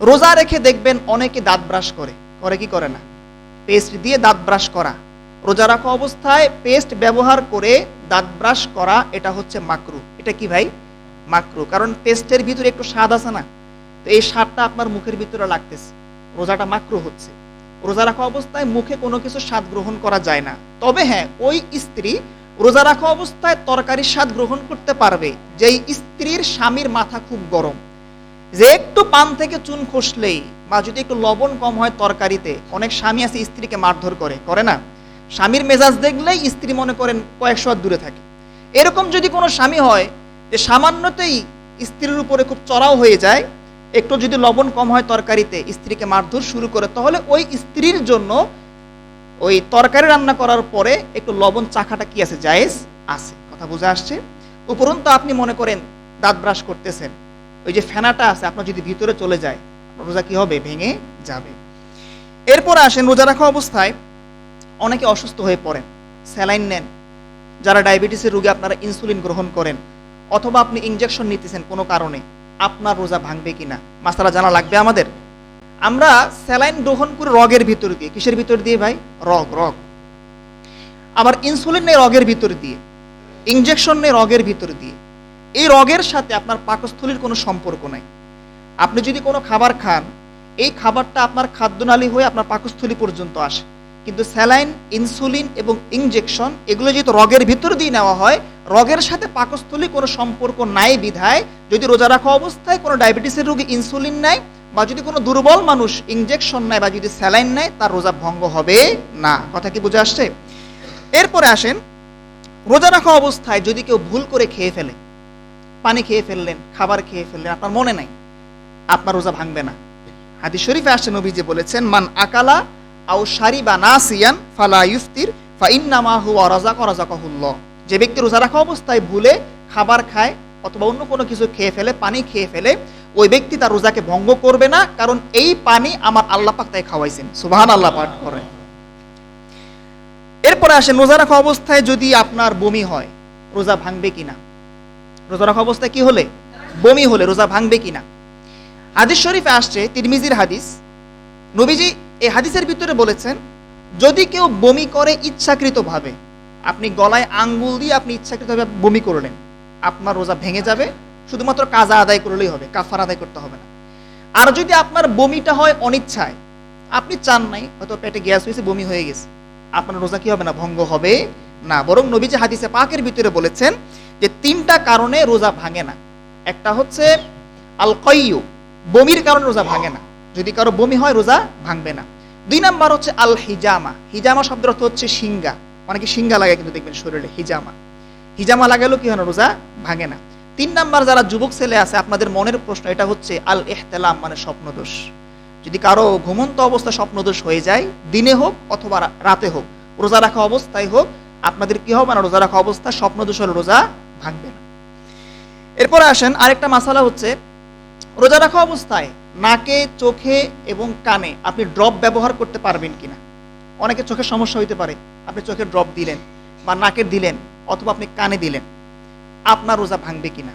রোজা রেখে দেখবেন অনেকে দাঁত ব্রাশ করে। করে কি করে না? পেস্ট দিয়ে দাঁত ব্রাশ করা। রোজা রাখা অবস্থায় পেস্ট ব্যবহার করে দাঁত ব্রাশ করা, এটা হচ্ছে মাকরু এটা কি ভাই? মাকরু কারণ পেস্টের ভিতরে একটু স্বাদ আছে না? তো এই স্বাদটা আপনার মুখের ভিতরে লাগতেছে। রোজাটা মাকরু হচ্ছে। রোজা রাখা অবস্থায় মুখে কোনো কিছু স্বাদ গ্রহণ করা যায় না। তবে হ্যাঁ ওই স্ত্রী রোজা রাখা অবস্থায় তরকারির স্বাদ গ্রহণ করতে পারবে। যেই স্ত্রীর স্বামীর মাথা খুব গরম। যে একটু পান থেকে চুন খসলেই বা যদি একটু লবণ কম হয় তরকারিতে, অনেক স্বামী আছে স্ত্রীকে মারধর করে করে না? স্বামীর মেজাজ দেখলেই স্ত্রী মনে করেন কয়েকশো দূরে থাকে। এরকম যদি কোনো স্বামী হয়, যে সামান্যতেই স্ত্রীর উপরে খুব চড়াও হয়ে যায়, একটু যদি লবণ কম হয় তরকারিতে, স্ত্রীকে মারধর শুরু করে, তাহলে ওই স্ত্রীর জন্য ওই তরকারি রান্না করার পরে একটু লবণ চাখাটা কি আছে? জায়েজ আছে। কথা বুঝে আসছে? উপরন্তু আপনি মনে করেন দাঁত ব্রাশ করতেছেন। ওই যে ফেনাটা আছে, আপনার যদি ভিতরে চলে যায়, রোজা কি হবে? ভেঙে যাবে। এরপর আসেন রোজা রাখা অবস্থায় অনেকে অসুস্থ হয়ে পড়েন, স্যালাইন নেন। যারা ডায়াবেটিসের রোগী, আপনারা ইনসুলিন গ্রহণ করেন, অথবা আপনি ইনজেকশন নিতেছেন কোনো কারণে, আপনার রোজা ভাঙবে কিনা? মাসালা জানা লাগবে আমাদের? আমরা স্যালাইন গ্রহণ করি রগের ভিতর দিয়ে, কিসের ভিতর দিয়ে ভাই? রগ রগ। আবার ইনসুলিন নেই রগের ভিতর দিয়ে, ইনজেকশন নেই রগের ভিতর দিয়ে। এই রগের সাথে আপনার পাকস্থলীর কোনো সম্পর্ক নাই। আপনি যদি কোনো খাবার খান, এই খাবারটা আপনার খাদ্যনালী হয়ে আপনার পাকস্থলী পর্যন্ত আসে। কিন্তু স্যালাইন, ইনসুলিন এবং ইনজেকশন এগুলো যেহেতু রগের ভিতর দিয়ে নেওয়া হয়, রগের সাথে পাকস্থলী কোনো সম্পর্ক নাই বিধায় যদি রোজা রাখা অবস্থায় কোনো ডায়াবেটিসের রোগী ইনসুলিন নেয় বা যদি কোনো দুর্বল মানুষ ইনজেকশন নেয় বা যদি স্যালাইন নেয়, তার রোজা ভঙ্গ হবে না। কথা কি বুঝে আসছে? এরপরে আসেন, রোজা রাখা অবস্থায় যদি কেউ ভুল করে খেয়ে ফেলে পানি খেয়ে ফেললেন, খাবার খেয়ে ফেললেন, আপনার মনে নাই, আপনার রোজা ভাঙবে না। হাদিস শরীফে আসছে নবী যে বলেছেন, মান আকালা আও সারি বা নাসিয়ান ফালা ইফতির ফা ইন্নামা হুয়া রাজাক রাজাকাহুল্লাহ যে ব্যক্তি রোজা রাখা অবস্থায় ভুলে খাবার খায় অথবা অন্য কোনো কিছু খেয়ে ফেলে, পানি খেয়ে ফেলে, ওই ব্যক্তি তার রোজাকে ভঙ্গ করবে না, কারণ এই পানি আমার আল্লাহ পাক তাই খাওয়াইছেন। সুবহান আল্লাহ পাঠ করে। এরপরে আসেন, রোজা রাখা অবস্থায় যদি আপনার বমি হয়, রোজা ভাঙবে কিনা? রোজা রাখা অবস্থায় কি হলে? বমি হলে রোজা ভাঙবে কিনা? হাদিস শরীফে আসছে, তিরমিজির হাদিস। নবীজি এই হাদিসের ভিতরে বলেছেন, যদি কেউ বমি করে ইচ্ছাকৃতভাবে, আপনি গলায় আঙ্গুল দিয়ে আপনি ইচ্ছাকৃতভাবে বমি করলেন, আপনার রোজা ভেঙে যাবে, শুধুমাত্র কাজা আদায় করলেই হবে, কাফার আদায় করতে হবে না। আর যদি আপনার বমিটা হয় অনিচ্ছায়, আপনি চান নাই, হয়তো পেটে গ্যাস হয়েছে, বমি হয়ে গেছে, আপনার রোজা কি হবে না? ভঙ্গ হবে না। বরং নবীজি হাদিসে পাকের ভিতরে বলেছেন যে তিনটা কারণে রোজা ভাঙে না। একটা হচ্ছে আল কয়ু বমির কারণে রোজা ভাঙে না। যদি কারও বমি হয়, রোজা ভাঙবে না। দুই নাম্বার হচ্ছে আল হিজামা হিজামা শব্দের অর্থ হচ্ছে সিঙ্গা অনেকে সিঙ্গা লাগে কিন্তু দেখবেন শরীরে হিজামা। হিজামা লাগালেও কি হয় না, রোজা ভাঙে না। তিন নাম্বার যারা যুবক ছেলে আছে, আপনাদের মনের প্রশ্ন, এটা হচ্ছে আল এহতেলাম মানে স্বপ্নদোষ। যদি কারও ঘুমন্ত অবস্থা স্বপ্নদোষ হয়ে যায়, দিনে হোক অথবা রাতে হোক, রোজা রাখা অবস্থায় হোক, আপনাদের কি হবে না, রোজা রাখা অবস্থা স্বপ্নদোষ হলে রোজা ভাঙবে না। এরপরে আসেন, আরেকটা মাসালা হচ্ছে, রোজা রাখা অবস্থায় নাকে, চোখে এবং কানে আপনি ড্রপ ব্যবহার করতে পারবেন কিনা? অনেকে চোখের সমস্যা হইতে পারে, আপনি চোখে ড্রপ দিলেন বা নাকের দিলেন অথবা আপনি কানে দিলেন, আপনার রোজা ভাঙবে কিনা?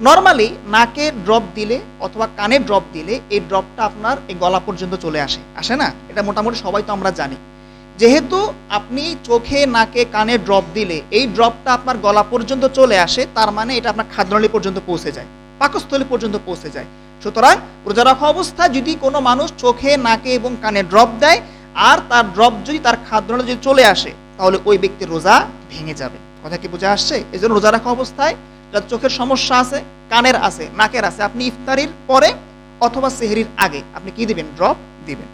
নর্মালি নাকে ড্রপ দিলে অথবা কানে ড্রপ দিলে এই ড্রপটা আপনার এই গলা পর্যন্ত চলে আসে। আসে না? এটা মোটামুটি সবাই তো আমরা জানি। যেহেতু আপনি চোখে, নাকে, কানে ড্রপ দিলে, এই ড্রপটা আপনার গলা পর্যন্ত চলে আসে, তার মানে এটা আপনার খাদ্যনালী পর্যন্ত পৌঁছে যায়, পাকস্থলী পর্যন্ত পৌঁছে যায়। সুতরাং রোজা রাখা অবস্থায় যদি কোনো মানুষ চোখে, নাকে এবং কানে ড্রপ দেয়, আর তার ড্রপ যদি তার খাদ্যনালী যদি চলে আসে, তাহলে ওই ব্যক্তির রোজা ভেঙে যাবে। কথা কি বোঝা আসছে? এই জন্য রোজা রাখা অবস্থায় যার চোখের সমস্যা আছে, কানের আছে, নাকের আছে, আপনি ইফতারির পরে অথবা সেহরির আগে আপনি কি দিবেন? ড্রপ দিবেন।